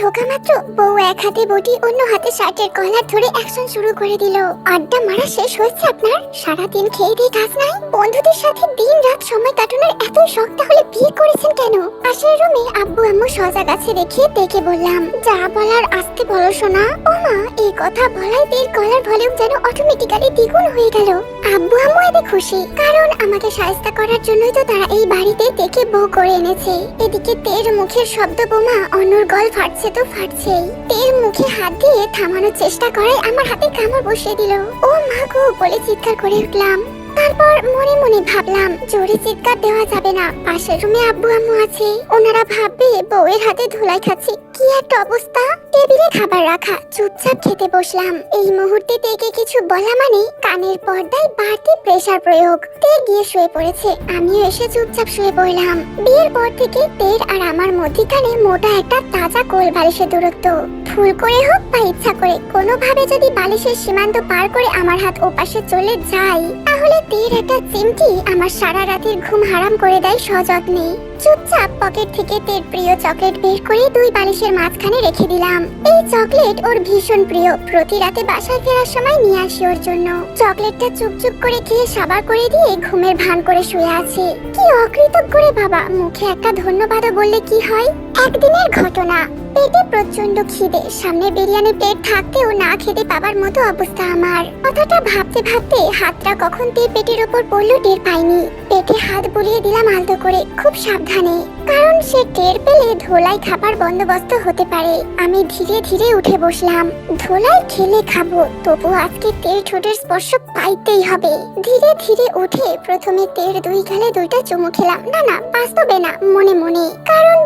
ঢোকা মাত্র। বউ এক হাতে বটি, অন্য হাতে শার্টের কলার ধরে অ্যাকশন শুরু করে দিল। আড্ডা মারা শেষ হয়েছে আপনার? সারাদিন খেয়ে দিয়ে কাজ নাই? বন্ধুদের সাথে দিন রাত সময় কাটানোর এত শখ, তাহলে বিয়ে করেছেন কেন? পাশের রুমে আব্বু আম্মু সজাগ আছে দেখে ডেকে বললাম, যা বলার আসতে বলো শোনা ও মা এই কথা বলাই তীর গলার ভলিউম যেন অটোমেটিক্যালি দ্বিগুণ হয়ে গেল। আব্বু আম্মু এতে খুশি, কারণ আমাকে সাহায্য করার জন্যই তো তারা এই বাড়িতে দেখে বউ করে এনেছে। এদিকে তের মুখের শব্দ, বোমা, অন্যর গল ফাটছে তো ফাটছেই। তের মুখে হাত দিয়ে থামানোর চেষ্টা করে আমার হাতে কামড় বসিয়ে দিল। ও মা গো, বলে চিৎকার করে উঠলাম। তারপর মনে মনে ভাবলাম, জোরে চিৎকার দেওয়া যাবে না। পাশের রুমে আব্বু আম্মু আছে। ওনারা ভাববে বউয়ের হাতে ধুলাই খাচ্ছি। কি একটা অবস্থা? টেবিলে খাবার রাখা, চুপচাপ খেতে বসলাম। এই মুহূর্তে তেকে কিছু বলা মানে কানের পর্দায় বাড়তি প্রেসার প্রয়োগ। তে গিয়ে শুয়ে পড়েছে, আমিও এসে চুপচাপ শুয়ে পড়লাম। বিয়ের পর থেকে তের আর আমার মধ্যিখানে মোটা একটা তাজা কোল বালিশের দূরত্ব। ভুল করে হোক বা ইচ্ছা করে, কোনোভাবে যদি বালিশের সীমান্ত পার করে আমার হাত ওপাশে চলে যায় তাহলে তীর একটা চিমটি আমার সারা রাতের ঘুম হারাম করে দেয় সযত্নে। চুপচাপ পকেট থেকে তের প্রিয় চকলেট বের করে দুই বালিশের মাঝখানে রেখে দিলাম। এই চকলেট ওর ভীষণ প্রিয়। প্রতি রাতে বাসায় ফেরার সময় নিয়ে আসি ওর জন্য। চকলেটটা চুপচুপ করে খেয়ে সাবার করে দিয়ে ঘুমের ভান করে শুয়ে আছে। কি অকৃতজ্ঞ রে বাবা! মুখে একটা ধন্যবাদও বললে কি হয়? একদিনের ঘটনা। পেটে প্রচণ্ড খিদে। সামনে বিরিয়ানি প্লেট থাকতেও না খেতে পাবার মতো অবস্থা আমার। কথাটা ভাবতে ভাবতে হাতটা কখন দিয়ে পেটের উপর পড়ল টের পাইনি। পেটে হাত বুলিয়ে দিলাম আলতো করে, খুব সাবধানে। কারণ সে টের পেলে ধোলাই খাবার বন্দোবস্ত হতে পারে। আমি ধীরে ধীরে উঠে বসলাম। ধোলাই খেলে খাব, তবু আজকে তেল ঠোঁটের স্পর্শ পাইতেই হবে। ধীরে ধীরে উঠে প্রথমে তেল দুই গালে দুইটা চুমু খেলাম। না না, বাস্তবে না, মনে মনে। কারণ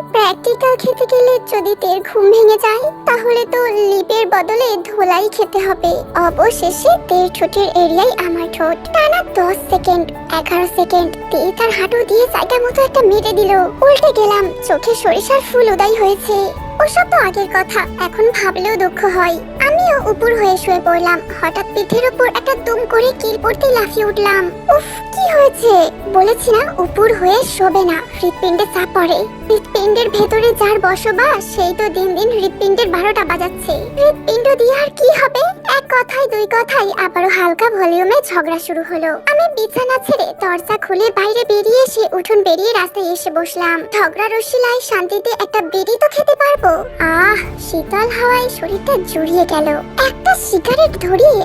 প্র্যাকটিক্যাল খেতে গেলে যদি তের ঘুম ভেঙে যায়, তাহলে তো লিপের বদলে ধোলাই খেতে হবে। অবশেষে তের ঠোঁটের এরিয়াই আমার ঠোঁট। টানা দশ সেকেন্ড, এগারো সেকেন্ড তে তার হাঁটু দিয়ে জায়গা মতো একটা মেরে দিল। উল্টে গেলাম, চোখে সরিষার ফুল উদয় হয়েছে। ওসব তো আগের কথা, এখন ভাবলেও দুঃখ হয়। আমিও উপর হয়ে শুয়ে পড়লাম। হঠাৎ পিঠের উপর একটা দুম করে কিল পড়তে লাফিয়ে উঠলাম। উফ, কি হয়েছে? বলেছি না, উপর হয়ে শোবে না। হৃৎপিণ্ডে চাপ পড়ে। হৃৎপিণ্ডের ভেতরে যার বসবাস, সেই তো দিন দিন হৃৎপিণ্ডের বারোটা বাজাচ্ছে। হৃৎপিণ্ড দিয়ে আর কি হবে? এক কথায়, দুই কথায় আবারও হালকা ভলিউমে ঝগড়া শুরু হলো। আমি বিছানা ছেড়ে দরজা খুলে বাইরে বেরিয়ে এসে উঠোন বেরিয়ে রাস্তায় এসে বসলাম। ঝগড়া রসিলায় শান্তিতে একটা বেরি তো খেতে পারব। আহ, শীতল হাওয়ায় শরীরটা গেল। একটা সিগারেট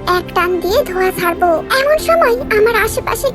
এক টান দিয়ে ধোয়া ছাড়বো। এমন সময় আমার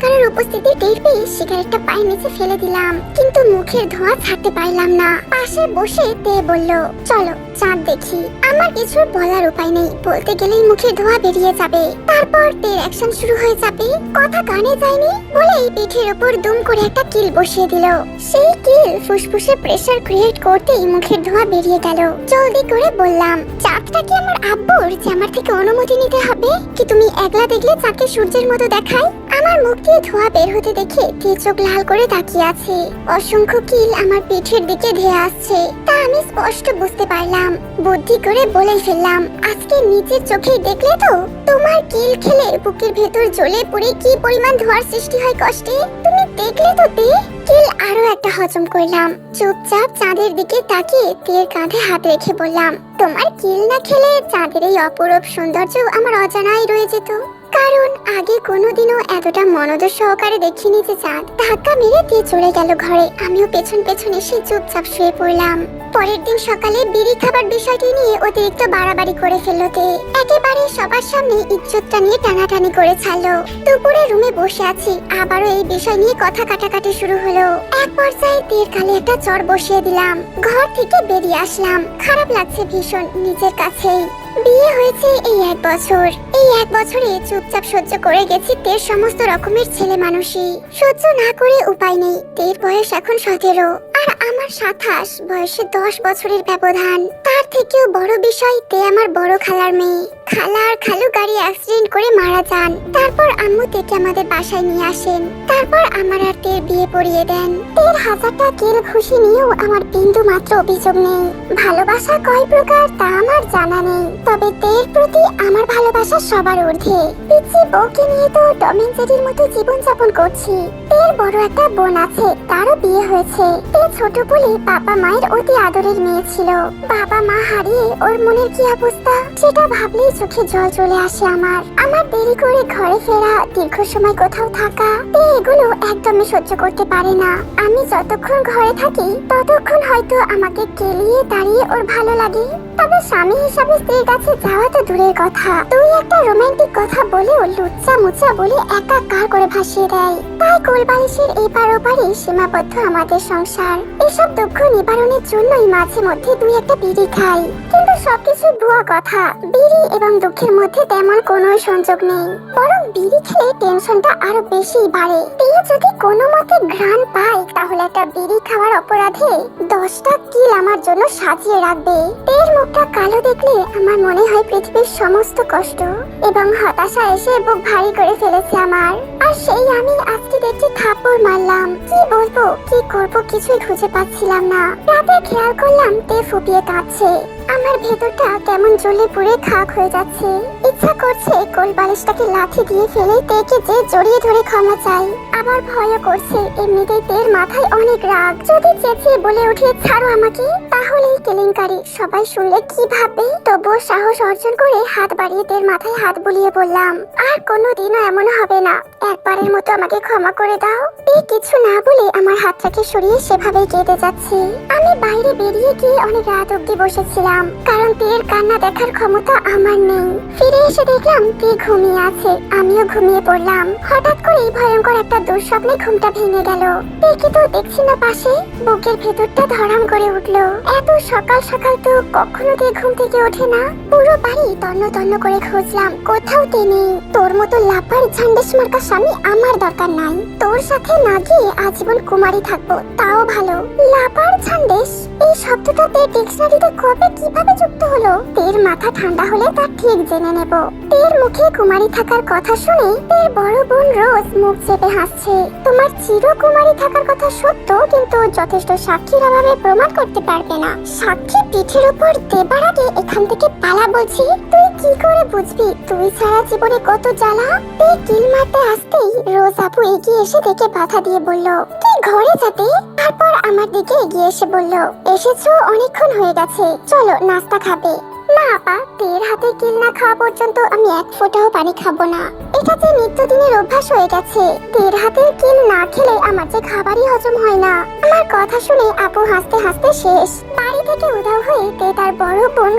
কারোর উপস্থিতি টের পেয়ে সিগারেটটা পায়ের নিচে ফেলে দিলাম। কিন্তু মুখের ধোঁয়া ছাড়তে পারলাম না। পাশে বসে তে বলল, চলো, চাঁদ দেখি। আমার কিছু বলার উপায় নেই। বলতে গেলেই মুখে ধোঁয়া বেরিয়ে যাবে। তারপর তের অ্যাকশন শুরু হয়ে যাবে। কথা কানে যায়নি বলেই পিঠের উপর দুম করে একটা কিল বসিয়ে দিল। সেই কিল ফুসফুসে প্রেসার ক্রিয়েট করতেই মুখের ধোঁয়া বেরিয়ে গেল। জলদি করে বললাম, চাঁদটা কি আমার আব্বুর যে আমার থেকে অনুমতি নিতে হবে? কি তুমি একলা দেখলে চাঁদকে সূর্যের মতো দেখায়? আমার মুখ দিয়ে ধোঁয়া বের হতে দেখে তে চোখ লাল করে তাকিয়ে আছে। অসংখ্য কিল আমার পিঠের দিকে ধেয়ে আসছে, তা আমি স্পষ্ট বুঝতে পারলাম। বুদ্ধি করে বলে ফেললাম, আজকে নিজের চোখে দেখলে তো তোমার কিল খেলে বুকের ভেতর জ্বলে পুড়ে কি পরিমাণ ধোঁয়ার সৃষ্টি হয় কষ্টে? তুমি দেখলে তো তে কিল আরও একটা হজম করলাম। চুপচাপ চাঁদের দিকে তাকিয়ে তীর কাঁধে হাত রেখে বললাম, তোমার কিল না খেলে চাঁদের এই অপরূপ সৌন্দর্য আমার অজানাই রয়ে যেত? কারণ আগে কোনোদিনও এতটা মনোদর সহকারে দেখিনি যে চাঁদ ধাক্কা মেরে দিয়ে চলে গেল ঘরে। আমিও পেছন পেছন এসে চুপচাপ শুয়ে পড়লাম। পরের দিন সকালে বিড়ি খাবার বিষয়টি নিয়ে অতিরিক্ত বাড়াবাড়ি করে ফেলল তে একেবারে সবার সামনে ইজ্জতটা নিয়ে টানাটানি করে ছাড়লো। দুপুরে রুমে বসে আছি, আবারও এই বিষয় নিয়ে কথা কাটাকাটি শুরু হলো। এক পর্যায়ে তীর কালে একটা চর বসিয়ে দিলাম। ঘর থেকে বেরিয়ে আসলাম। খারাপ লাগছে ভীষণ নিজের কাছেই। বিয়ে হয়েছে এই এক বছর। এই এক বছরে চুপচাপ সহ্য করে গেছি তের সমস্ত রকমের ছেলে মানুষই সহ্য না করে উপায় নেই, তের বয়স এখন সতেরো। আর আমার সাতাশ বয়সে দশ বছরের ব্যবধান। তার থেকেও বড় বিষয় আমার বড় খালার মেয়ে। খালা খালু গাড়ি অ্যাক্সিডেন্ট করে মারা যান। তারপর আম্মু তেকে আমাদের বাসায় নিয়ে আসেন। তারপর আমার আর তের বিয়ে পড়িয়ে দেন। তের হাজারটা কেল খুশি নিয়েও আমার বিন্দু মাত্র অভিযোগ নেই। ভালোবাসা কয় প্রকার তা আমার জানা নেই। তবে তের প্রতি আমার ভালোবাসা সবার ঊর্ধ্বে। পিচ্ছি বউকে নিয়ে তো টম এন্ড জেরির মতো জীবনযাপন করছি। তের বড় একটা বোন আছে, তারও বিয়ে হয়েছে। তে ছোট বলে বাবা মায়ের অতি আদরের মেয়ে ছিল। বাবা মা হারিয়ে ওর মনের কি অবস্থা? সেটা ভাবলেই চোখে জল চলে আসে আমার। আমার দেরি করে ঘরে ফেরা, দীর্ঘ সময় কোথাও থাকা এগুলো একদমই সহ্য করতে পারে না। আমি যতক্ষণ ঘরে থাকি, ততক্ষণ হয়তো আমাকে কেলিয়ে দাঁড়িয়ে ওর ভালো লাগে। তবে স্বামী হিসাবে স্ত্রীর কাছে যাওয়া তো দূরের কথা। তুই একটা রোমান্টিক কথা বলে বলেও লুচ্চা মুচা বলে একাকার করে ভাসিয়ে দেয়। তাই কোলবালিশের এপার ওপারে সীমাবদ্ধ আমাদের সংসার। এসব দুঃখ নিবারণের জন্যই মাঝে মধ্যে দুই একটা বিড়ি খাই। কিন্তু সবকিছু ভুয়া কথা। বিড়ি এবং দুঃখের মধ্যে তেমন কোনো সংযোগ নেই। বরং বিড়ি খেলে টেনশনটা আরও বেশি বাড়ে। দিয়ে যদি কোনো মতে ঘ্রাণ পায়, তাহলে একটা বিড়ি খাওয়ার অপরাধে দশটা কিল আমার জন্য সাজিয়ে রাখবে। তের মুখটা কালো দেখলে আমার মনে হয় পৃথিবীর সমস্ত কষ্ট এবং হতাশা এসে বুক ভারী করে ফেলেছে আমার। আর সেই আমি আজকে দেখছি থাপ্পড় মারলাম। কি বলব? কি করব? কিছুই খুঁজে পাচ্ছিলাম না। রাতে খেয়াল করলাম তে ফুপিয়ে কাঁদছে। আমার ভেতরটা কেমন জ্বলে পুড়ে খাক হয়ে যাচ্ছে। ইচ্ছা করছে কোল বালিশটাকে লাথি দিয়ে ফেলে তেকে যে জড়িয়ে ধরে ক্ষমা চাই। আবার ভয়ও করছে এমনিতেই তের মাথায় অনেক রাগ। যদি চেঁচিয়ে বলে উঠে ছাড়ো আমাকে, তাহলেই কেলেঙ্কারি। সবাই শুনলে কি ভাববে? তবুও সাহস অর্জন করে হাত বাড়িয়ে তের মাথায় হাত বুলিয়ে বললাম, আর কোনোদিনও এমন হবে না। একবারের মতো আমাকে ক্ষমা করে দাও। তে কিছু না বলে আমার হাতটাকে সরিয়ে সেভাবেই কেঁদে যাচ্ছে। আমি বাইরে বেরিয়ে গিয়ে অনেক রাত অব্দি বসেছিলাম। কারণ তের কান্না দেখার ক্ষমতা আমার নেই। ফিরে এসে দেখলাম তে ঘুমিয়ে আছে, আমিও ঘুমিয়ে পড়লাম। হঠাৎ করেই ভয়ঙ্কর একটা দুঃস্বপ্নে ঘুমটা ভেঙে গেল। তেকে তো দেখছি না পাশে, বুকের ভেতরটা ধরাম করে উঠল। এত সকাল সকাল তো কখনো তে ঘুম থেকে ওঠে না। পুরো বাড়ি তন্ন তন্ন করে খুঁজলাম, কোথাও তে নেই। তোর মতো লাপার ঝান্ডেস মার্কা স্বামী আমার দরকার নাই। তোর সাথে না গিয়ে আজীবন কুমারী থাকব, তাও ভালো। লাপার ঝান্ডেস এই শব্দটা তের ডিকশনারিতে কবে কীভাবে যুক্ত হলো? তের মাথা ঠান্ডা হলে তা ঠিক জেনে নেব। তের মুখে কুমারী থাকার কথা শুনে তের বড় বোন রোজ মুখ চেপে হাসছে। তোমার চিরকুমারী থাকার কথা সত্য, কিন্তু যথেষ্ট সাক্ষীর অভাবে প্রমাণ করতে পারবে না। সাক্ষী পিঠের উপর দেবার আগে এখান থেকে পালা বলছি। তুই কি করে বুঝবি? তুই ছাড়া জীবনে কত জ্বালা? তুই কিল মারতে আসতেই রোজ আপু এগিয়ে এসে দেখে বাধা দিয়ে বলল, তুই ঘরে যাতে তারপর আমার দিকে এগিয়ে এসে বলল, এসেছ, অনেকক্ষণ হয়ে গেছে। চলো, নাস্তা খাবে। না, আপা তের হাতে কিল না খাওয়া পর্যন্ত আমি এক ফোঁটাও পানি খাব না। এটা নিত্যদিনের অভ্যাস হয়ে গেছে। তের হাতের কিল না খেলে আমার যে খাবারই হজম হয় না। আমার কথা শুনে আপু হাসতে হাসতে শেষ। বাড়ি থেকে উধাও হয়ে তে তার বড় বোন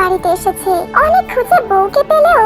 বাড়িতে এসেছে। অনেক খুঁজে বউকে পেলেও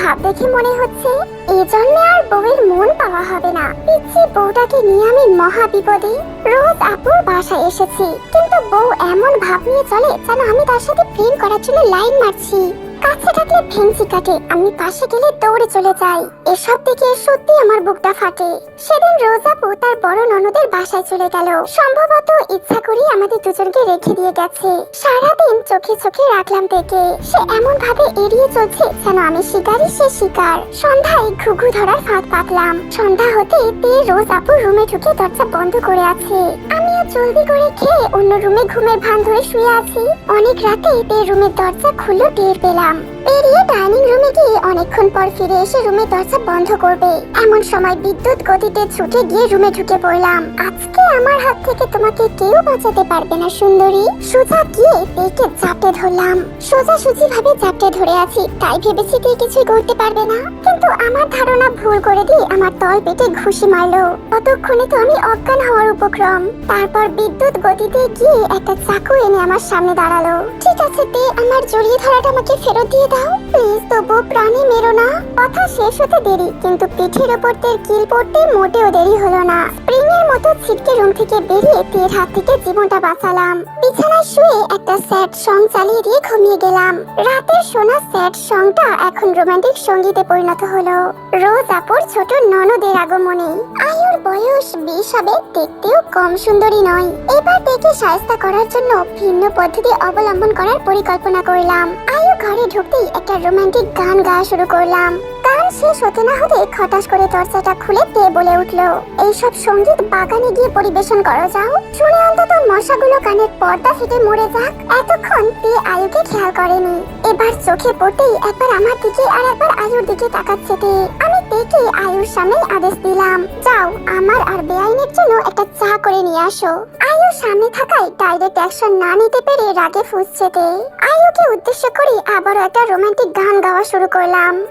ভাব দেখে মনে হচ্ছে, এই জন্মে আর বউয়ের মন পাওয়া হবে না। পিচ্ছি বউটাকে নিয়ে আমি মহা বিপদে রোজ আপুর বাসায় এসেছি। কিন্তু বউ এমন ভাব নিয়ে চলে যেন আমি তার সাথে প্রেম করার জন্য লাইন মারছি। কাছে থাকলে ভেংচি কাটে। আমি পাশে গেলে দৌড়ে চলে যাই। এসব দেখে সত্যি আমার বুকটা ফাটে। সেদিন রোজাপু তার বড় ননদের বাসায় চলে গেল। সম্ভবত ইচ্ছা করি আমাদের দুজনকে রেখে দিয়ে গেছে। সারাদিন চোখে চোখে রাখলাম দেখে। সে এমন ভাবে এড়িয়ে চলছে যেন আমি শিকারই সে শিকার। সন্ধ্যায় ঘুঘু ধরার ফাঁদ পাতলাম। সন্ধ্যা হতে তে রোজ আপু রুমে ঢুকে দরজা বন্ধ করে আছে। আমিও জলদি করে খেয়ে অন্য রুমে ঘুমের ভান ধরে শুয়ে আছি। অনেক রাতে তে রুমের দরজা খুললো টের পেলাম। পেরিয়ে ডাইনিং রুমে গিয়ে অনেকক্ষণ পর ফিরে এসে রুমের দরজা বন্ধ করবে। এমন সময় বিদ্যুৎ গতিতে ছুটে গিয়ে রুমে ঢুকে পড়লাম। আজকে আমার হাত থেকে তোমাকে কেউ বাঁচাতে পারবে না, সুন্দরী। সোজা গিয়ে পেটে চাপটে ধরলাম। সোজা সুজি ভাবে চাপটে ধরে আছি, তাই ভেবেছি তুই কিছুই করতে পারবে না। কিন্তু আমার ধারণা ভুল করে দিয়ে আমার তল পেটে ঘুষি মারলো। ততক্ষণে তো আমি অজ্ঞান হওয়ার উপক্রম। তারপর বিদ্যুৎ গতিতে গিয়ে একটা চাকু এনে আমার সামনে দাঁড়াল। ঠিক আছে, তে, আমার জড়িয়ে ধরাটা আমাকে ফেরত দিয়ে দাও। প্লিজ তবু প্রাণী মেরো না। কথা শেষ হতে দেরি, কিন্তু পিঠের ওপর তের কিল পড়তে মোটেও দেরি হলো না। স্প্রিং এর মতো ছিটকে রুম থেকে বেরিয়ে তের হাত থেকে জীবনটা বাঁচালাম। বিছানায় শুয়ে একটা স্যাড সং চালিয়ে দিয়ে ঘুমিয়ে গেলাম। রাতের শোনা স্যাড সংটা এখন রোমান্টিক সঙ্গীতে পরিণত হলো। রোজ আপুর ছোট ননদের আগমনে। আয়ুর বয়স বিশ হবে, দেখতেও কম সুন্দরী নয়। এবার দেখে সায়স্তা করার জন্য ভিন্ন পদ্ধতি অবলম্বন করার পরিকল্পনা করলাম। আয়ু ঘরে ঢুকতেই একটা রোমান্টিক গান গাওয়া শুরু করলাম। গান শেষ হতে না হতে খটাস করে দরজাটা খুলে তে বলে উঠল, এইসব সংগীত বাগানে গিয়ে পরিবেশন করো, যাও। শুনে অন্তত মশাগুলো কানের পর্দা ফেটে মরে যাক। এতক্ষণ তে আয়ুকে খেয়াল করেনি। এবার চোখে পড়তেই একবার আমার দিকে আর একবার আয়ুর দিকে তাকাচ্ছে তে। আমি তেকে আয়ুর সামনে আদেশ দিলাম, যাও, আমার আর বেআইনের জন্য একটা চা করে নিয়ে আসো। আয়ুর সামনে থাকায় ডাইরেক্ট অ্যাকশন না নিতে পেরে রাগে ফুসছে তে। আয়ুকে উদ্দেশ্য করে আবারও একটা রোমান্টিক গান গাওয়া শুরু করলাম।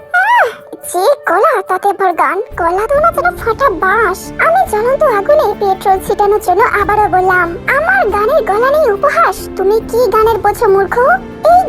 যে গলা তাতে ভর গান। গলা দোনা যেন ফাটা বাঁশ। আমি জ্বলন্ত আগুনে পেট্রোল ছিটানোর জন্য আবারও বললাম, আমার গানের গলা নেই উপহাস। তুমি কি গানের বোঝো মূর্খ?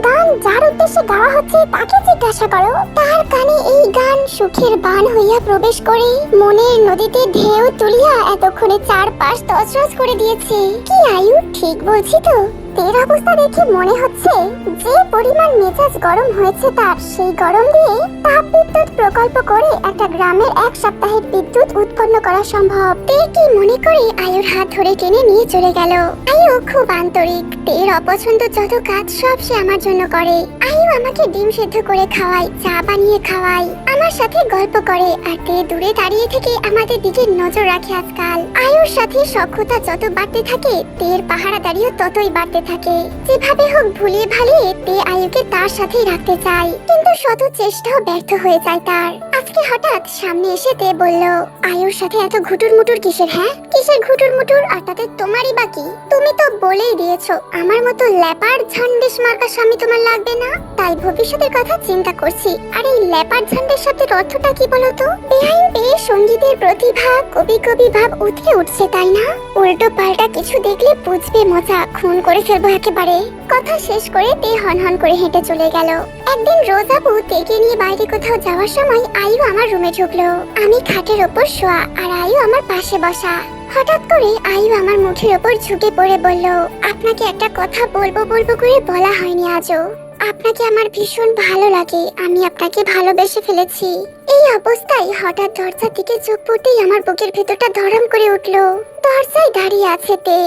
গান, যার উদ্দেশ্যে গাওয়া হচ্ছে তাকে জিজ্ঞাসা করো। তার কানে এই গান সুখের বান হইয়া প্রবেশ করে মনের নদীতে ঢেউ তুলিয়া এতক্ষণে চারপাশ তছরছ করে দিয়েছে। কি আয়ু? ঠিক বলছি তো। তের অবস্থা দেখে মনে হচ্ছে যে পরিমাণ মেজাজ গরম হয়েছে তার। সেই গরম দিয়ে তাপ বিদ্যুৎ প্রকল্প করে একটা গ্রামের এক সপ্তাহের বিদ্যুৎ উৎপন্ন করা সম্ভব। তে মনে করে আয়ুর হাত ধরে টেনে নিয়ে চলে গেল? আয়ু খুব আন্তরিক। তের অপছন্দ যত কাজ সব সে আমার জন্য করে। আয়ু আমাকে ডিম সেদ্ধ করে খাওয়ায়, চা বানিয়ে খাওয়ায়। আমার সাথে গল্প করে আর তে দূরে দাঁড়িয়ে থেকে আমাদের দিকে নজর রাখে আজকাল। আয়ুর সাথে সখ্যতা যত বাড়তে থাকে, তের পাহারাদারিও ততই বাড়তে থাকে। যেভাবে হোক ভুলিয়ে ভালিয়ে তে আয়ুকে তার সাথেই রাখতে চায় কিন্তু শত চেষ্টাও ব্যর্থ হয়ে যায় তার। আজকে হঠাৎ সামনে এসে তে বলল আয়ুর সাথে এত ঘুটুর মুটুর কিসের হ্যাঁ? কিসের ঘুটুর মুটুর আর তাতে তোমারই বাকি তুমি তো বলেই দিয়েছ, আমার মতো ল্যাপার ঝান্ডিস মার্কা স্বামী তোমার লাগবে না? তাই ভবিষ্যতের কথা চিন্তা করছি। আর এই ল্যাপার ঝান্ডের সাথে অর্থটা কি বলতো? বেআইন পেয়ে সঙ্গীতের প্রতিভা, কবি কবি ভাব উঠে উঠছে, তাই না? উল্টো পাল্টা কিছু দেখলে বুঝবে মজা, খুন করে ফেলব একেবারে কথা শেষ করে তে হন করে হেঁটে চলে গেল। একদিন রোজাবু তেকে নিয়ে বাইরে কোথাও যাওয়ার সময় আয়ু আমার রুমে ঢুকলো। আমি খাটের ওপর শোয়া আর আয়ু আমার পাশে বসা। হঠাৎ করে আয়ু আমার মুখের ওপর ঝুঁকে পড়ে বলল, আপনাকে একটা কথা বলব বলব করে বলা হয়নি আজও। আপনাকে আমার ভীষণ ভালো লাগে। আমি আপনাকে ভালোবেসে ফেলেছি। এই অবস্থায় হঠাৎ দরজার দিকে চোখ পড়তেই আমার বুকের ভেতরটা ধরম করে উঠল। দরজায় দাঁড়িয়ে আছে তে।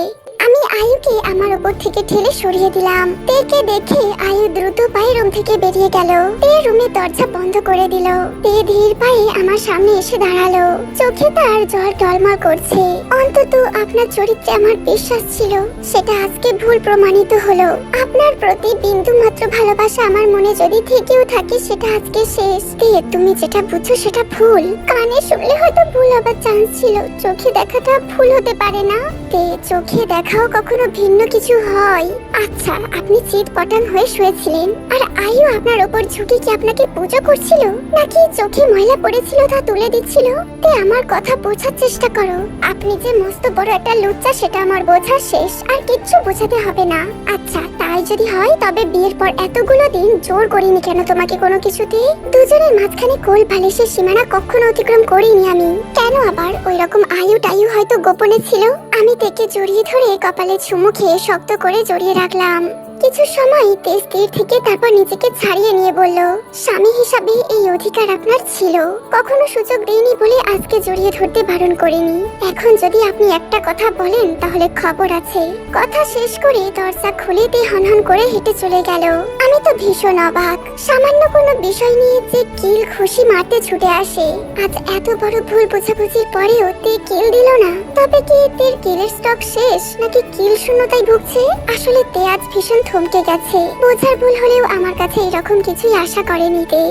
আমি আয়ুকে আমার উপর থেকে ঠেলে সরিয়ে দিলাম। তেকে দেখে আয়ু দ্রুত পায়ে রুম থেকে বেরিয়ে গেল। তে রুমে দরজা বন্ধ করে দিল। তে ধীর পায়ে আমার সামনে এসে দাঁড়াল। চোখে তার জল টলমল করছে। অন্তত আপনার চরিত্রে আমার বিশ্বাস ছিল। সেটা আজকে ভুল প্রমাণিত হলো। আপনার প্রতি বিন্দু মাত্র ভালোবাসা আমার মনে যদি থেকেও থাকে, সেটা আজকে শেষ। তে তুমি যেটা বুঝছ সেটা ভুল। কানে শুনলে হয়তো ভুল হবার চান্স ছিল। চোখে দেখাটা ভুল হতে পারে না। তে চোখে দেখাও কখনো ভিন্ন কিছু হয়? আচ্ছা আপনি চিত পটান হয়ে শুয়েছিলেন। আর আয়ু আপনার ওপর ঝুঁকে কি আপনাকে পুজো করছিল? নাকি চোখে ময়লা পড়েছিল তা তুলে দিচ্ছিল, তে আমার কথা বোঝার চেষ্টা করো। আপনি যে মস্ত বড় একটা লুচ্চা, সেটা আমার বোঝা শেষ, আর কিচ্ছু বোঝাতে হবে না। আচ্ছা তাই যদি হয়, তবে বিয়ের পর এতগুলো দিন জোর করিনি কেন তোমাকে কোনো কিছুতে? দুজনের মাঝখানে কোল বালিশের সীমানা কখনো অতিক্রম করিনি আমি। কেন আবার ওই রকম আয়ু টায়ু হয়তো গোপনে ছিল? আমি তেকে জড়িয়ে ধরে কপালে চুমু খেয়ে শক্ত করে জড়িয়ে রাখলাম। কিছু সময় তে থেকে তারপর নিজেকে ছাড়িয়ে নিয়ে বলল, স্বামী হিসাবে এই অধিকার আপনার ছিল। কখনো সুযোগ দেইনি বলে আজকে জড়িয়ে ধরতে বারণ করিনি। এখন যদি আপনি একটা কথা বলেন, তাহলে খবর আছে। কথা শেষ করে দরজা খুলে দিয়ে হনহন করে হেঁটে চলে গেল। আমি তো ভীষণ অবাক। সামান্য কোনো বিষয় নিয়ে যে কিল খুশি মারতে ছুটে আসে। আজ এত বড় ভুল বোঝাবুঝির পরেও তে কিল দিল না। তবে কি তের কিলের স্টক শেষ, নাকি কিল শূন্যতায় ভুগছে? আসলে তে আজ ভীষণ থমকে গেছে। বোঝার ভুল হলেও আমার কাছে এরকম কিছুই আশা করেনি তে।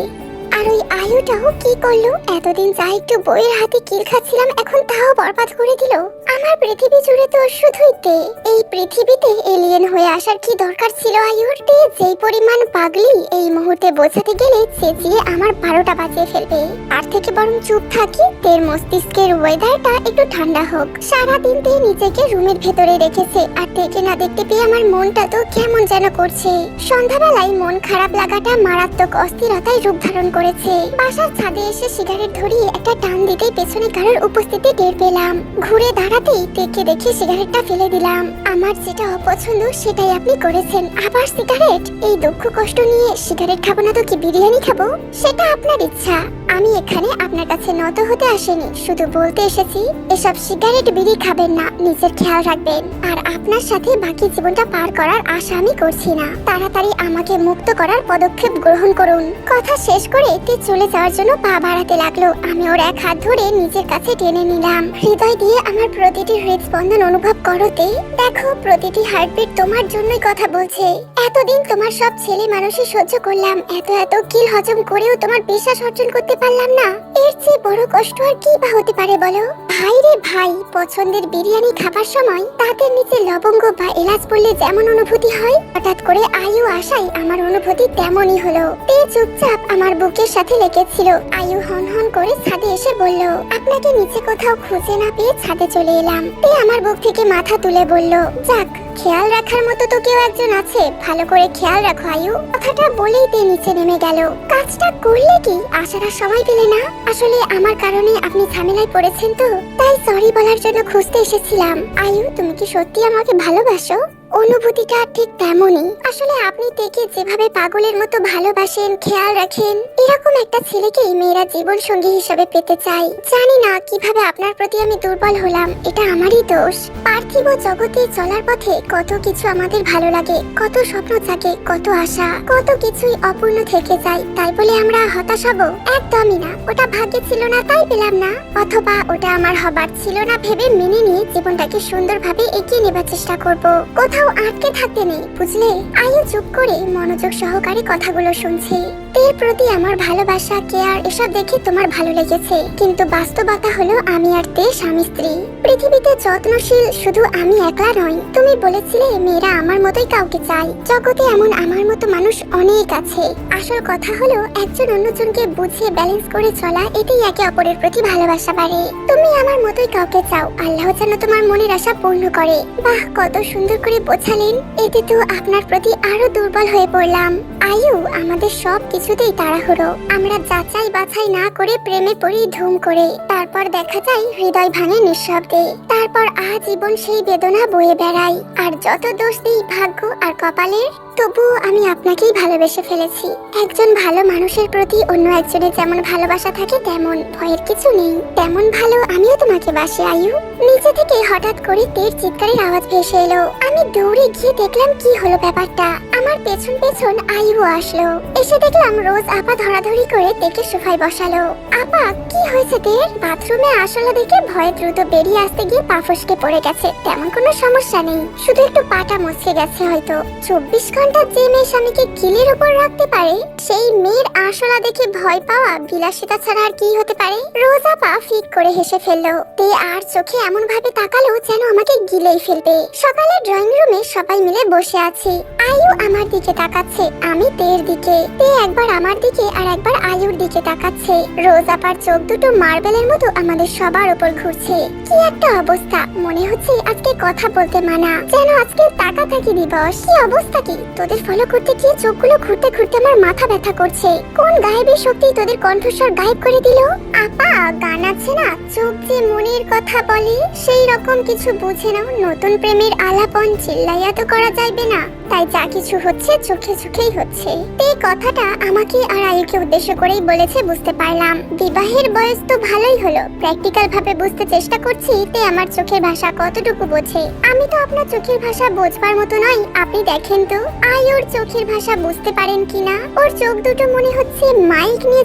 আর ওই আয়ুটাও কি করল? এতদিন যা একটু বইয়ের হাতে কিল খাচ্ছিলাম, এখন তাও বরবাদ করে দিল। আমার পৃথিবী জুড়ে তো শুধুই তে। এই পৃথিবীতে এলিয়েন হয়ে আসার কি দরকার ছিল আয়ুর তে? যেই পরিমাণ পাগলি এই মুহূর্তে বোঝাতে গেলে চেঁচিয়ে আমার বারোটা বাজিয়ে ফেলবে। আর থেকে বরং চুপ থাকি, তের মস্তিষ্কের ওয়েদারটা একটু ঠান্ডা হোক। সারাদিন তে নিজেকে রুমের ভেতরে রেখেছে, আর তেকে না দেখতে পেয়ে আমার মনটা তো কেমন যেন করছে। সন্ধ্যাবেলায় মন খারাপ লাগাটা মারাত্মক অস্থিরতায় রূপ ধারণ করেছে। বাসার ছাদে এসে সিগারেট ধরিয়ে একটা টান দিতেই পেছনে কারোর উপস্থিতি টের পেলাম। ঘুরে দাঁড়াতেই দেখে দেখে সিগারেটটা ফেলে দিলাম। আমার যেটা অপছন্দ সেটাই আপনি করেছেন। আবার সিগারেট? এই দুঃখ কষ্ট নিয়ে সিগারেট খাব না তো কি বিরিয়ানি খাব? সেটা আপনার ইচ্ছা। আমি এখানে আপনার কাছে নত হতে আসিনি। শুধু বলতে এসেছি, এসব সিগারেট বিড়ি খাবেন না, নিজের খেয়াল রাখবেন। আর আপনার সাথে বাকি জীবনটা পার করার আশা আমি করছি না। তাড়াতাড়ি আমাকে মুক্ত করার পদক্ষেপ গ্রহণ করুন। কথা শেষ করে তে চলে যাওয়ার জন্য পা বাড়াতে লাগল। আমি ওর এক হাত ধরে নিজের কাছে টেনে নিলাম। হৃদয় দিয়ে আমার প্রতিটি হৃদস্পন্দন অনুভব করতে, দেখো প্রতিটি হার্টবিট তোমার জন্যই কথা বলছে। এতদিন তোমার সব ছেলে মানুষই সহ্য করলাম। এত এত কিল হজম করেও তোমার বিশ্বাস অর্জন করতে পারলাম না। এর চেয়ে বড় কষ্ট আর কি বা হতে পারে বলো? ভাই রে ভাই, পছন্দের বিরিয়ানি খাবার সময় তাদের নিচে লবঙ্গ বা এলাচ পড়লে যেমন অনুভূতি হয়, হঠাৎ করে আয়ু আসাই আমার অনুভূতি তেমনই হলো। তে চুপচাপ আমার বুকের সাথে লেগেছিল। আয়ু হন হন করে ছাদে এসে বলল, আপনাকে নিচে কোথাও খুঁজে না পেয়ে ছাদে চলে এলাম। তে আমার বুক থেকে মাথা তুলে বলল, যাক, খেয়াল রাখার মতো তো কেউ একজন আছে। ভালো করে খেয়াল রাখো আয়ু। কথাটা বলেই তে নিচে নেমে গেল। কাজটা করলে কি? আসার সময় পেলে না? আসলে আমার কারণে আপনি ঝামেলায় পড়েছেন তো? তাই সরি বলার জন্য খুঁজতে এসেছিলাম। আয়ু তুমি কি সত্যি আমাকে ভালোবাসো? অনুভূতিটা ঠিক তেমনই। আসলে আপনি তেকে যেভাবে পাগলের মতো ভালোবাসেন, খেয়াল রাখেন, এরকম একটা ছেলেকেই মেয়েরা জীবন সঙ্গী হিসেবে পেতে চাই জানি না কীভাবে আপনার প্রতি আমি দুর্বল হলাম, এটা আমারই দোষ। পার্থিব জগতে চলার পথে কত কিছু আমাদের ভালো লাগে, কত স্বপ্ন থাকে, কত আশা, কত কিছুই অপূর্ণ থেকে যায়, তাই বলে আমরা হতাশ হব? একদমই না, ওটা ভাগ্যে ছিল না, তাই পেলাম না। অথবা ওটা আমার হবার ছিল না ভেবে মেনে নিয়ে জীবনটাকে সুন্দরভাবে এগিয়ে নেবার চেষ্টা করব। কোথাও আটকে থাকতে নেই বুঝলে? আয়ু চুপ করে মনোযোগ সহকারে কথাগুলো শুনছে। এর প্রতি আমার ভালোবাসা, কেয়ার এসব দেখে তোমার ভালো লেগেছে। কিন্তু বাস্তবতা হলো আমি আর তে স্বামী স্ত্রী। পৃথিবীতে যত্নশীল শুধু আমি একলা নই, তুমি বলেছিলে মেয়েরা আমার মতোই কাউকে চাই জগতে এমন আমার মতো মানুষ অনেক আছে। আসল কথা হলো, একজন অন্যজনকে বুঝিয়ে ব্যালেন্স করে চলা এটাই একে অপরের প্রতি ভালোবাসা বাড়ে। তুমি আমার মতোই কাউকে চাও, আল্লাহ যেন তোমার মনের আশা পূর্ণ করে। বাহ, কত সুন্দর করে বোঝালেন। এতে তো আপনার প্রতি আরও দুর্বল হয়ে পড়লাম। আয়ু, আমাদের সব কিছুতেই তাড়াহুড়ো। আমরা যাচাই বাছাই না করে প্রেমে পড়ি ধুম করে। তারপর দেখা যায় হৃদয় ভাঙে নিঃশব্দে। তারপর আজীবন সেই বেদনা বয়ে বেড়াই আর যত দোষ দিই ভাগ্য আর কপালের তবুও আমি আপনাকেই ভালোবেসে ফেলেছি। একজন ভালো মানুষের প্রতি অন্য একজনের যেমন ভালোবাসা থাকে, তেমন ভয়ের কিছু নেই। তেমন ভালো আমিও তোমাকে বাসি, আয়ু। নিচে থেকে হঠাৎ করে তের চিৎকারের আওয়াজ ভেসে এলো। আমি দৌড়ে গিয়ে দেখলাম কি হলো ব্যাপারটা। আমার পেছন পেছন আয়ু আসলো। এসে দেখলাম রোজ আপা ধরাধরি করে তেকে সোফায় বসালো। আপা, কি হয়েছে তের? বাথরুমে আসলে দেখে ভয়ে দ্রুত বেরিয়ে আসতে গিয়ে পা ফসকে পড়ে গেছে। তেমন কোনো সমস্যা নেই। শুধু একটু পাটা মুচকে গেছে হয়তো। চব্বিশ ঘণ্টা যে মেয়ে স্বামীকে কিলের উপর রাখতে পারে, সেই মেয়ের আসলা দেখে ভয় পাওয়া বিলাসিতা ছাড়া আর কি হতে পারে? রোজা পা ফিক করে হেসে ফেলল। তে আর চোখে এমন ভাবে তাকালো যেন আমাকে গিলেই ফেলবে। সকালে ড্রয়িং রুমে সবাই মিলে বসে আছি। আয়ু আমার দিকে তাকাচ্ছে, আমি তের দিকে। তে একবার আমার দিকে আর একবার আয়ুর দিকে তাকাচ্ছে। রোজা পার চোখ দুটো মার্বেলের মতো আমাদের সবার উপর ঘুরছে। কি একটা অবস্থা, মনে হচ্ছে আজকে কথা বলতে মানা। যেন আজকে টাকা থাকি দিবস, কি অবস্থা কি? তোদের ফলো করতে গিয়ে চোখগুলো ঘুরতে ঘুরতে আমার মাথা ব্যথা করছে। কোন গায়েবী শক্তি তোদের কণ্ঠস্বর গায়েব করে দিল? আপা, গান আছে না? চোখ যে মনের কথা বলে, সেই রকম কিছু বুঝে নাও। নতুন প্রেমের আলাপন চিল্লাইয়া তো করা যাইবে না। তাই যা কিছু হচ্ছে, চোখে চোখেই হচ্ছে। এই কথাটা আমাকে আর আয়ুকে উদ্দেশ্য করেই বলেছে, বুঝতে পারলাম। বিবাহের বয়স তো ভালোই হলো। প্র্যাকটিক্যাল ভাবে বুঝতে চেষ্টা করছি, তে আমার চোখের ভাষা কতটুকু বোঝে। আমি তো আপনার চোখের ভাষা বোঝবার মতো নয় আপনি দেখেন তো। আয়ুর চোখের ভাষা বুঝতে পারেন কিনা? ওর চোখ দুটো মনে হচ্ছে মাইক নিয়ে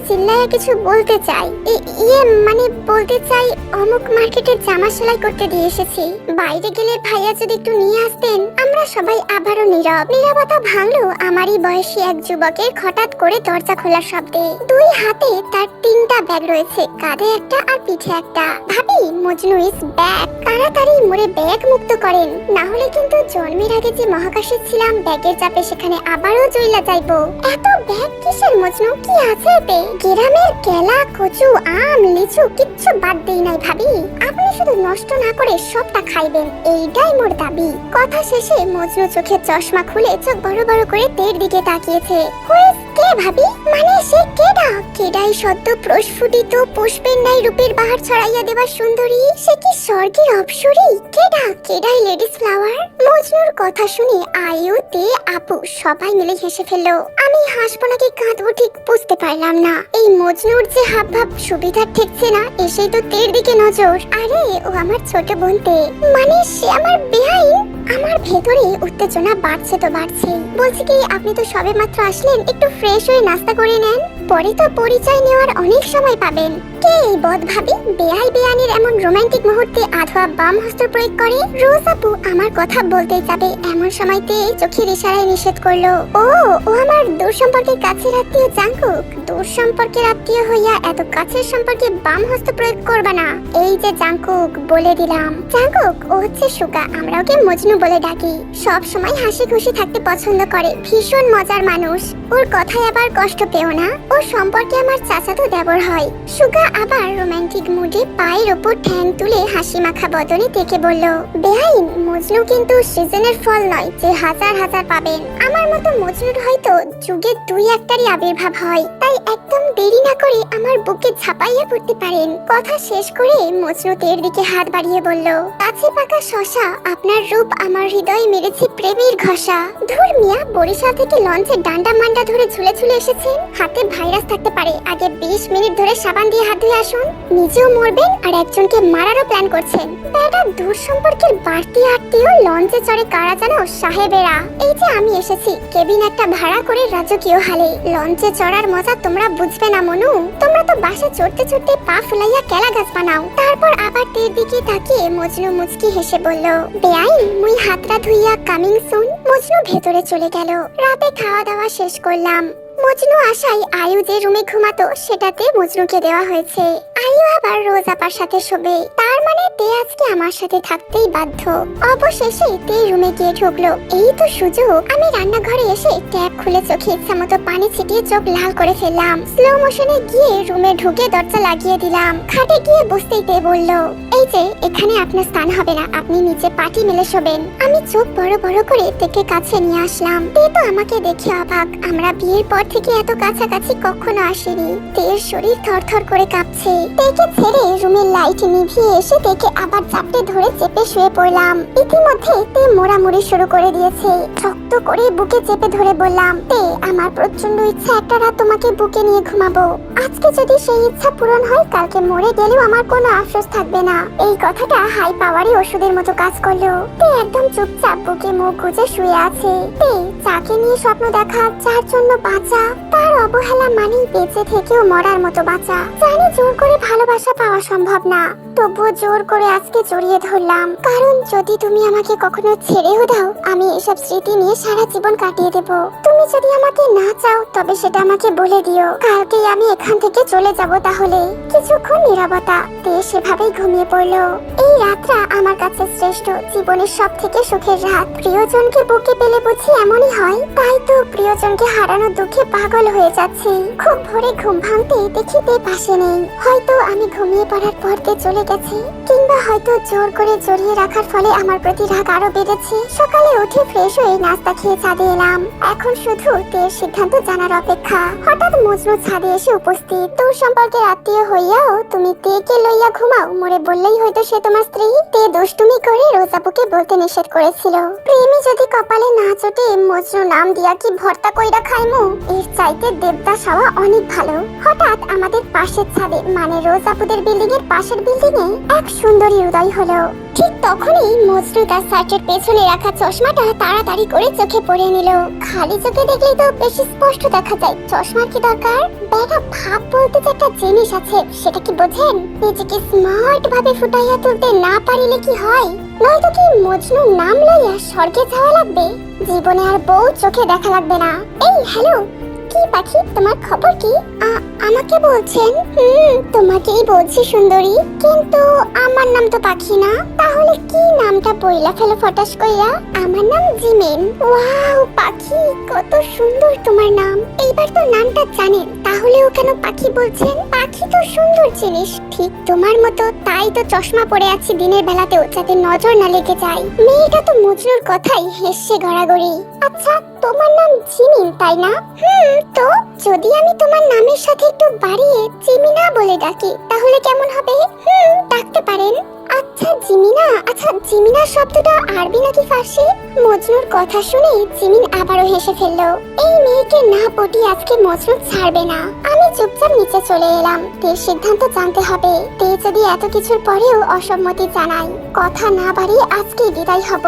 কিছু বলতে চাই। ইয়ে মানে বলতে চাই, অমুক মার্কেটের জামা সেলাই করতে দিয়ে এসেছি। বাইরে গেলে ভাইয়া যদি একটু নিয়ে আসতেন, আমরা সবাই আবারও নীরব। ভাঙলো আমারই বয়সী এক যুবকের হঠাৎ করে দরজা খোলার শব্দে। দুই হাতে তার তিনটা ব্যাগ রয়েছে, কাঁধে একটা আর পিঠে একটা। ভাবি, মজনু ইস ব্যাগ তাড়াতাড়ি মোড়ে ব্যাগ মুক্ত করেন। না হলে কিন্তু জন্মের আগে যে মহাকাশে ছিলাম, ব্যাগের চাপে সেখানে আবারও জইলা যাইব। এত ব্যাগ কিসের মজনু? কি আছে এতে? গ্রামের কেলা, কচু, আম, লিচু কিচ্ছু বাদ দেই নাই ভাবি। আপনি শুধু নষ্ট না করে সবটা খাইবেন, এইটাই মোর দাবি। কথা শেষে মজনু চোখের চশমা খুলে চোখ বড় বড় করে তের দিকে তাকিয়েছে। হুইস কে ভাবি? মানে সে কেডা? কেডাই সদ্য প্রস্ফুটিত পুষ্পের ন্যায় রূপের বাহার ছড়াইয়া দেবার সুন্দরী? সে কি স্বর্গের অপসরী? কেডা? কেডাই লেডিস ফ্লাওয়ার? মজনুর কথা শুনে আয়ু, তে, আপু সবাই মিলে হেসে ফেলল। আমি হাসবো নাকি কাঁদবো ঠিক বুঝতে পারলাম না। এই মজনুর যে হাব ভাব সুবিধা ঠেকছে না, এসেই তো তের দিকে নজর। আরে, ও আমার ছোট বোন তে মানে সে আমার বেআইন আমার ভেতরে উত্তেজনা বাড়ছে তো বাড়ছে বলছি কি, আপনি তো সবে মাত্র আসলেন, একটু ফ্রেশ হয়ে নাস্তা করে নেন। পরে তো পরিচয় নেওয়ার অনেক সময় পাবেন। এই বেআই এমন রোমান্টিক মুহূর্তে আধোয়া বাম হস্ত প্রয়োগ করে? রোজ আপু, আমার কথা বলতে যাবে এমন সময়তে চোখের ইশারায় নিষেধ করল। ও ও আমার দূর সম্পর্কের কাছের আত্মীয় দূর সম্পর্কের আত্মীয় হইয়া এত কাছের সম্পর্কে বাম হস্ত প্রয়োগ না। এই যে জাঙ্কুক, বলে দিলাম। জাঙ্কুক, ও হচ্ছে সুগা আমরা ওকে মজনু বলে ডাকি। সব সময় হাসি খুশি থাকতে পছন্দ করে, ভীষণ মজার মানুষ। ওর কথায় আবার কষ্ট পেও না। ও সম্পর্কে আমার চাচাতো দেবর হয়। সুগা আবার রোমান্টিক মুডে পায়ের ওপর ঠ্যাং তুলে হাসি মাখা বদনে দেখে বলল বেআইন মজনু কিন্তু সিজনের ফল নয়, যে হাজার হাজার পাবেন। আমার মতো মজনুর হয়তো যুগে দুই একটারই আবির্ভাব হয়, তাই একদম দেরি না করে আমার বুকে ঝাঁপাইয়া পড়তে পারেন। কথা শেষ করে মজনু তের দিকে হাত বাড়িয়ে বলল, কাছে পাকা শশা, আপনার রূপ আমার হৃদয়ে মেরেছে প্রেমের ঘষা। ধুর মিয়া, বরিশাল থেকে লঞ্চে ডান্ডা মান্ডা ধরে ঝুলে ঝুলে এসেছেন। হাতে ভাইরাস থাকতে পারে, আগে 20 মিনিট ধরে সাবান দিয়ে হাত ধুয়ে আসুন, নিজেও মরবেন আর একজনকে মারারও প্ল্যান করছেন। বেটা, দূর সম্পর্কের বাড়তি আত্মীয় লঞ্চে চড়ে কারা জানো? সাহেবেরা। এই যে আমি এসেছি। কেবিন একটা ভাড়া করে রাজকীয় হালে। লঞ্চে চড়ার মজা তোমরা বুঝবে না, মনু। তোমরা তো বাসে চড়তে চড়তে পা ফুলাইয়া কেলা গাছ বানাও। তারপর আবার তের দিকে তাকিয়ে মজনু মুচকি হেসে বলল, বেআইন, মুই হাতরা ধুইয়া কামিং সুন মজনু ভেতরে চলে গেল। রাতে খাওয়া দাওয়া শেষ করলাম। মজনু আশাই আয়ু যে রুমে ঘুমাতো, সেটাতে মজনুকে দেওয়া হয়েছে। আয়ু আবার রোজ আপার সাথে শোবে। তার মানে তে আজকে আমার সাথে থাকতেই বাধ্য। অবশেষে তে রুমে গিয়ে ঢুকলো। এই তো সুযোগ। আমি রান্নাঘরে এসে ট্যাপ খুলে চোখে ইচ্ছা মতো পানি ছিটিয়ে চোখ লাল করে ফেললাম। স্লো মোশনে গিয়ে রুমে ঢুকে দরজা লাগিয়ে দিলাম। খাটে গিয়ে বসতেই তে বলল, এই যে এখানে আপনার স্থান হবে না। আপনি নিচে পাটি মেলে শোবেন। আমি চোখ বড় বড় করে তেকে কাছে নিয়ে আসলাম। তে তো আমাকে দেখে অবাক। আমরা বিয়ের পর থেকে এত কাছাকাছি কখনো আসেনি। তের শরীর থরথর করে কাঁপছে। তেকে ছেড়ে রুমের লাইট নিভিয়ে এসে তেকে আবার চাপটে ধরে চেপে শুয়ে পড়লাম। ইতিমধ্যে তে মোড়ামুড়ি শুরু করে দিয়েছে। শক্ত করে বুকে চেপে ধরে বললাম, তে, আমার প্রচণ্ড ইচ্ছা একটা রাত তোমাকে বুকে নিয়ে ঘুমাবো। আজকে যদি সেই ইচ্ছা পূরণ হয়, কালকে মরে গেলেও আমার কোনো আফসোস থাকবে না। এই কথাটা হাই পাওয়ারে ওষুধের মতো কাজ করল। তে একদম চুপচাপ বুকে মুখ গুজে শুয়ে আছে। তে যাকে নিয়ে স্বপ্ন দেখা যার জন্য বাঁচা, তার অবহেলা মানেই বেঁচে থেকেও মরার মতো বাঁচা। জানি জোর করে ভালোবাসা পাওয়া সম্ভব না, তবুও জোর করে আজকে জড়িয়ে ধরলাম। কারণ যদি তুমি আমাকে কখনো ছেড়েও দাও, আমি এসব স্মৃতি নিয়ে সারা জীবন কাটিয়ে দেব। তুমি যদি আমাকে না চাও, তবে সেটা আমাকে বলে দিও। কালকেই আমি এখান থেকে চলে যাব তাহলে। কিছুক্ষণ নীরবতা, তে সেভাবেই ঘুমিয়ে পড়ল। এই রাতটা আমার কাছে শ্রেষ্ঠ, জীবনের সব থেকে সুখের রাত। প্রিয়জনকে বুকে পেলে বুঝি এমনই হয়, তাই তো প্রিয়জনকে হারানোর দুঃখে পাগল হয়ে যাচ্ছি। খুব ভোরে ঘুম ভাঙতে দেখি তে পাশে নেই। হয়তো আমি ঘুমিয়ে পড়ার পর তে চলে গেছে, কিংবা হয়তো জোর করে জড়িয়ে রাখার ফলে আমার প্রতি রাগ আরও বেড়েছে। সকালে উঠে ফ্রেশ হয়ে নাস্তা খেয়ে ছাদে এলাম। এখন শুধু তের সিদ্ধান্ত জানার অপেক্ষা। হঠাৎ মজনু ছাদে এসে উপস্থিত। তোর সম্পর্কে আত্মীয় হইয়াও তুমি তেকে লইয়া ঘুমাও? মরে বললেই হয়তো সে তোমার স্ত্রী তে দুষ্টুমি করে রোজাপুকে বলতে নিষেধ করেছিল। প্রেমী যদি কপালে না চটে মজনু নাম দিয়া কি ভর্তা কইরা খাইমু? এর চাইতে দেবদাস হওয়া অনেক ভালো। হঠাৎ আমাদের পাশের ছাদে মানে রোজাপুদের বিল্ডিং এর পাশের বিল্ডিং এ এক সুন্দরী উদয় হলো। ঠিক তখনই মজনু তার শার্টের পেছনে রাখা চশমাটা তাড়াতাড়ি করে চোখে পড়ে নিল। খালি চোখে দেখলেই তো বেশি স্পষ্ট দেখা যায়, চশমার কি দরকার? বেটা ভাব বলতে যে একটা জিনিস আছে, সেটা কি বোঝেন? নিজেকে স্মার্ট ভাবে ফুটাইয়া তুলতে না পারিলে কি হয়? নয়তো কি মজনু নাম লইয়া স্বর্গে যাওয়া লাগবে? জীবনে আর বউ চোখে দেখা লাগবে না। এই, হ্যালো! পাখি, তোমার খবর কি? আমাকে বলছেন? হুম, তোমাকেই বলছি সুন্দরী। কিন্তু আমার নাম তো পাখি না। তাহলে কি নামটা ফটাস কইরা? আমার নাম জিমেন। ওয়াও, পাখি, কত সুন্দর তোমার নাম। এইবার তো নামটা জানেন, তাহলেও কেন পাখি বলছেন? পাখি তো সুন্দর জিনিস। ঠিক তোমার মতো, তাই তো চশমা পরে আছি দিনের বেলাতেও, যাতে নজর না লেগে যায়। মেয়েটা তো মজনুর কথাই হেসে গড়াগড়ি। আচ্ছা তোমার নাম জিমিন, তাই না? হুম, তো যদি আমি তোমার নামের সাথে একটু বাড়িয়ে জিমিনা বলে ডাকি, তাহলে কেমন হবে? হুম, ডাকতে পারেন। আচ্ছা জিমিনা আচ্ছা জিমিনা শব্দটা আরবি নাকি ফার্সি? মজনুর কথা শুনে জিমিন আবারও হেসে ফেলল, এই মেয়েকে না পটি আজকে মজনু ছাড়বে না। আমি চুপচাপ নিচে চলে এলাম। তের সিদ্ধান্ত জানতে হবে। তে যদি এত কিছুর পরেও অসম্মতি জানায়, কথা না বাড়িয়ে আজকেই বিদায় হব।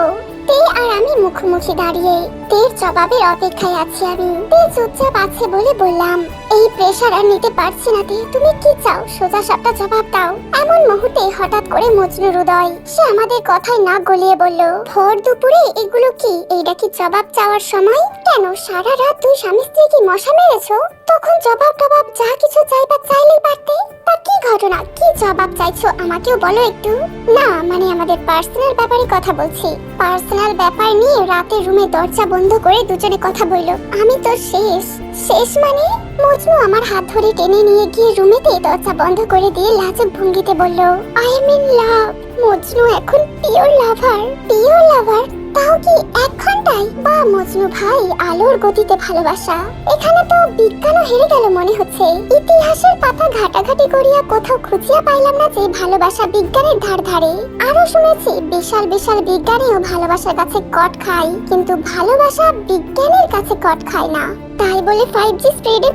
তে আর আমি মুখোমুখি দাঁড়িয়ে তের জবাবের অপেক্ষায় আছি আমি। তে চুপচাপ আছে বলে বললাম, এই প্রেশার আর নিতে পারছি না তে, তুমি কি চাও? সোজা সাপটা জবাব দাও। এমন মুহূর্তে হঠাৎ করে মজনুর হৃদয় সে আমাদের কথায় না গলিয়ে বলল, ভোর দুপুরে এগুলো কি? এইটা কি জবাব চাওয়ার সময়? কেন, সারা রাত দুই স্বামী স্ত্রী কি মশা মেরেছো? তখন জবাব টবাব যা কিছু চাইবা চাইলেই পারতে। তা কি ঘটনা? কি জবাব চাইছো আমাকেও বলো একটু? না মানে আমাদের পার্সোনাল ব্যাপারে কথা বলছি। পার্সোনাল ব্যাপার নিয়ে রাতে রুমে দরজা বন্ধ করে দুজনে কথা বলল, আমি তো শেষ। শেষ মানে? মজনু আমার হাত ধরে টেনে নিয়ে গিয়ে রুমেতে দরজা বন্ধ করে দিয়ে লাজুক ভঙ্গিতে বলল I am in love Majnu এখন পিওর লাভার পিওর লাভার তাও কি এক ঘন্টায়? বা মজনু ভাই, আলোর গতিতে ভালোবাসা। এখানে তো বিজ্ঞানও হেরে গেল মনে হচ্ছে। ইতিহাসের পাতা ঘাটাঘাটি করিয়া কোথাও খুঁজিয়া পাইলাম না যে ভালোবাসা বিজ্ঞানের ধার ধারে। আরও শুনেছি, বিশাল বিশাল বিজ্ঞানীও ভালোবাসার কাছে কট খায়, কিন্তু ভালোবাসা বিজ্ঞানের কাছে কট খায় না। তাই বলে ফাইভ জি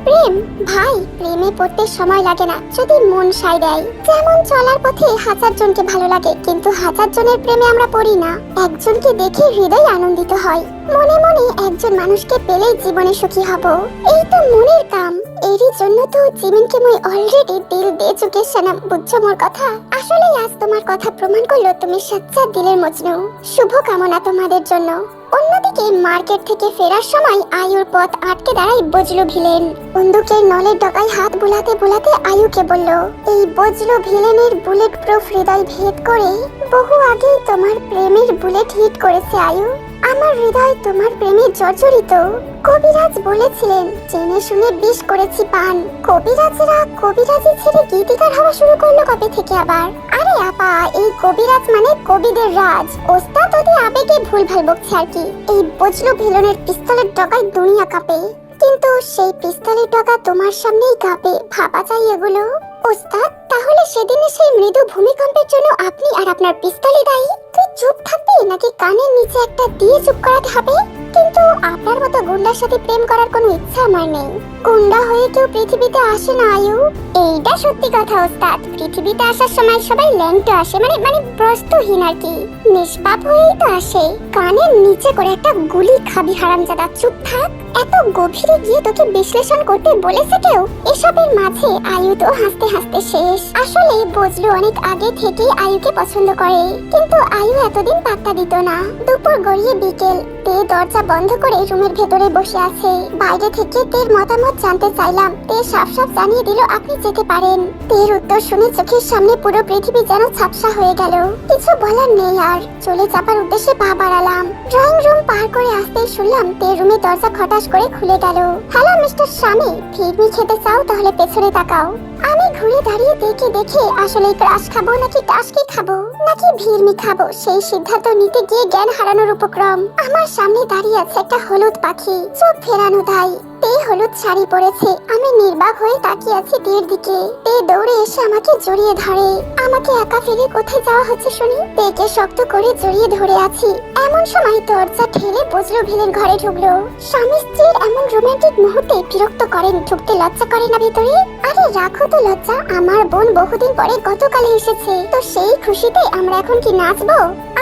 প্রেম? ভাই, প্রেমে পড়তে সময় লাগে না, যদি মন সাই দেয়। যেমন চলার পথে হাজার জনকে ভালো লাগে, কিন্তু হাজার জনের প্রেমে আমরা পড়ি না। একজনকে দেখে হৃদয় আনন্দিত হয়। মনে মনে একজন মানুষকে পেলেই জীবনে সুখী হব। এই তো মনের কাম। এরই জন্য তো জীবনকে মই অলরেডি দিল দে চুকে সানাম বুঝছ মোর কথা? আসলে আজ তোমার কথা প্রমাণ করল তুমি সচ্চা দিলের মজনু। শুভ কামনা তোমাদের জন্য। অন্যদিকে মার্কেট থেকে ফেরার সময় আয়ুর পথ আটকে দাঁড়ায় বজলু ভিলেন। বন্দুকের নলের ডগায় হাত বুলাতে বুলাতে আয়ুকে বলল, এই বজলু ভিলেনের বুলেট প্রুফ হৃদয় ভেদ করে বহু আগেই তোমার প্রেমের বুলেট হিট করেছে আয়ু। আমার হৃদয় তোমার প্রেমে জর্জরিত। কবিরাজ বলেছিলেন, জেনে শুনে বিষ করেছি পান। কবিরাজরা কবিরাজি ছেড়ে গীতিকার হওয়া শুরু করল কবে থেকে আবার? আরে আপা, এই কবিরাজ মানে কবিদের রাজ। ওস্তাদ ওদের আবেগে ভুলভাল বকছে আর কি। এই বজলু ভিলনের পিস্তলের ডগায় দুনিয়া কাঁপে। কিন্তু সেই পিস্তলের ডগা তোমার সামনেই কাঁপে। ভাবা যায় এগুলো। ওস্তাদ, তাহলে সেদিনে সেই মৃদু ভূমিকম্পের জন্য আপনি আর আপনার পিস্তলে দায়ী? তুই চুপ থাকবি নাকি কানের নিচে একটা দিয়ে চুপ করাতে হবে? কিন্তু আপনার মতো গুন্ডার সাথে প্রেম করার কোনো ইচ্ছা আমার নেই। গুন্ডা হয়ে কেউ পৃথিবীতে আসে না, আয়ু। এইটা সত্যি কথা, ওস্তাদ। পৃথিবীতে আসার সময় সবাই ল্যাংটো আসে মানে মানে প্রস্তহীন আর কি। নিষ্পাপ হয়েই তো আসে। কানের নিচে করে একটা গুলি খাবি, হারামজাদা। চুপ থাক। এত গভীরে গিয়ে তোকে বিশ্লেষণ করতে বলেছে কেউ? এসবের মাঝে আয়ু তো হাসতে হাসতে শেষ। আসলে বজলু অনেক আগে থেকেই আয়ুকে পছন্দ করে। কিন্তু আয়ু এতদিন পাত্তা দিত না। দুপুর গড়িয়ে বিকেল। তে দরজা বন্ধ করে রুমের ভেতরে বসে আছে। বাইরে থেকে তের মতামত জানতে চাইলাম। তে সাফ সাফ জানিয়ে দিল আপনি যেতে পারেন। তের উত্তর শুনে চোখের সামনে পুরো পৃথিবী যেন ছাপসা হয়ে গেল। কিছু বলার নেই আর, চলে যাবার উদ্দেশ্যে পা বাড়ালাম। ড্রয়িং রুম পার করে আসতেই শুনলাম তে রুমে দরজা খটাস করে খুলে গেল। হ্যালো, মিস্টার স্বামী ফিরনি খেতে চাও তাহলে পেছনে তাকাও। আমি ঘুরে দাঁড়িয়ে দেখে দেখে আসলে ক্রাশ খাব নাকি টাসকি খাব? নাকি ভিড়মি খাব? সেই সিদ্ধান্ত নিতে গিয়ে জ্ঞান হারানোর উপক্রম। আমার সামনে দাঁড়িয়ে আছে একটা হলুদ পাখি। চোখ ফেরানো দায় তে হলুদ শাড়ি পরেছে। আমি নির্বাক হয়ে তাকিয়ে আছি তের দিকে। তে দৌড়ে এসে আমাকে জড়িয়ে ধরে। আমাকে একা ফেলে কোথায় যাওয়া হচ্ছে শুনি? তেকে শক্ত করে জড়িয়ে ধরে আছি। এমন সময় দরজা ঠেলে বজলো ভিলের ঘরে ঢুকলো। স্বামী স্ত্রীর এমন রোমান্টিক মুহূর্তে বিরক্ত করেন, ঢুকতে লজ্জা করে না ভেতরে? আরে, রাখো তো লজ্জা। আমার বোন বহুদিন পরে গতকালে এসেছে। তো সেই খুশিতে আমরা এখন কি নাচবো?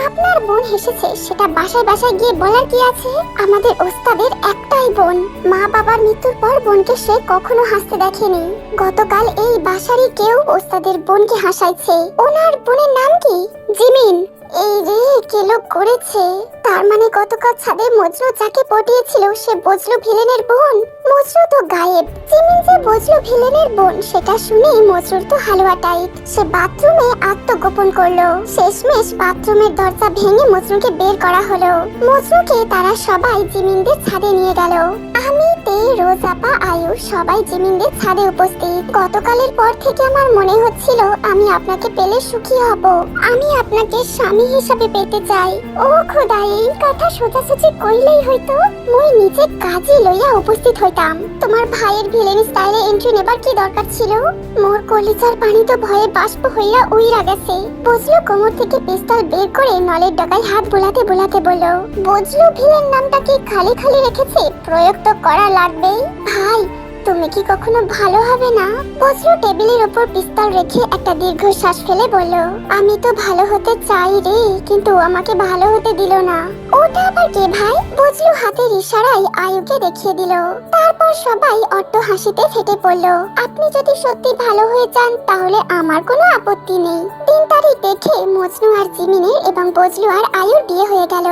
আপনার বোন হেসেছে, সেটা বাসায় বাসায় গিয়ে বলার কি আছে? আমাদের ওস্তাদের একটাই বোন। মা বাবার মৃত্যুর পর বোনকে সে কখনো হাসতে দেখেনি। গতকাল এই বাসারই কেউ ওস্তাদের বোনকে হাসাইছে। ওনার বোনের নাম কি? জিমিন। এই রে, কে লোক করেছে? তার মানে গতকাল ছাদে মজনু যাকে পটিয়েছিল, সে বজলু ভিলেনের বোন? মজনু তো গায়েব। জিমিন যে বজলু ভিলেনের বোন, সেটা শুনে মজরুর তো হালুয়া টাইট। সে বাথরুমে আত্মগোপন করল। শেষমেশ বাথরুমের দরজা ভেঙে মজনুকে বের করা হলো। মজনুকে তারা সবাই জিমিনদের ছাদে নিয়ে গেল। আমি, তে রোজাপা আয়ু সবাই জিমিনদের ছাদে উপস্থিত। গতকালের পর থেকে আমার মনে হচ্ছিল আমি আপনাকে পেলে সুখী হব। আমি আপনাকে স্বামী হিসাবে পেতে চাই। ও খোদা এই কথা সোজাসুজি কইলেই হয়তো মুই নিজে কাজে লইয়া উপস্থিত হইতাম। তোমার ভাইয়ের ভিলেন স্টাইলে এন্ট্রি নেবার কি দরকার ছিল? মোর কলিজার পানি তো ভয়ে বাষ্প হইয়া উইরা গেছে। বুঝলো কোমর থেকে পিস্তল বের করে নলের ডগায় হাত বোলাতে বোলাতে বলল বুঝলো ভিলেন নামটা কি খালি খালি রেখেছে? প্রয়োগ তো করা লাগবেই। ভাই তুমি কি কখনো ভালো হবে না? বজ্র টেবিলের ওপর পিস্তল রেখে একটা দীর্ঘশ্বাস ফেলে বলল, আমি তো ভালো হতে চাই রে, কিন্তু আমাকে ভালো হতে দিল না। ওটা আবার কে ভাই? বজলু হাতের ইশারায় আয়ুকে দেখিয়ে দিল। তারপর সবাই অট্ট হাসিতে ফেটে পড়ল। আপনি যদি সত্যি ভালো হয়ে যান, তাহলে আমার কোনো আপত্তি নেই। দিন তারিখ দেখে মজনু আর জিমিনের এবং বজলু আর আয়ুর বিয়ে হয়ে গেল।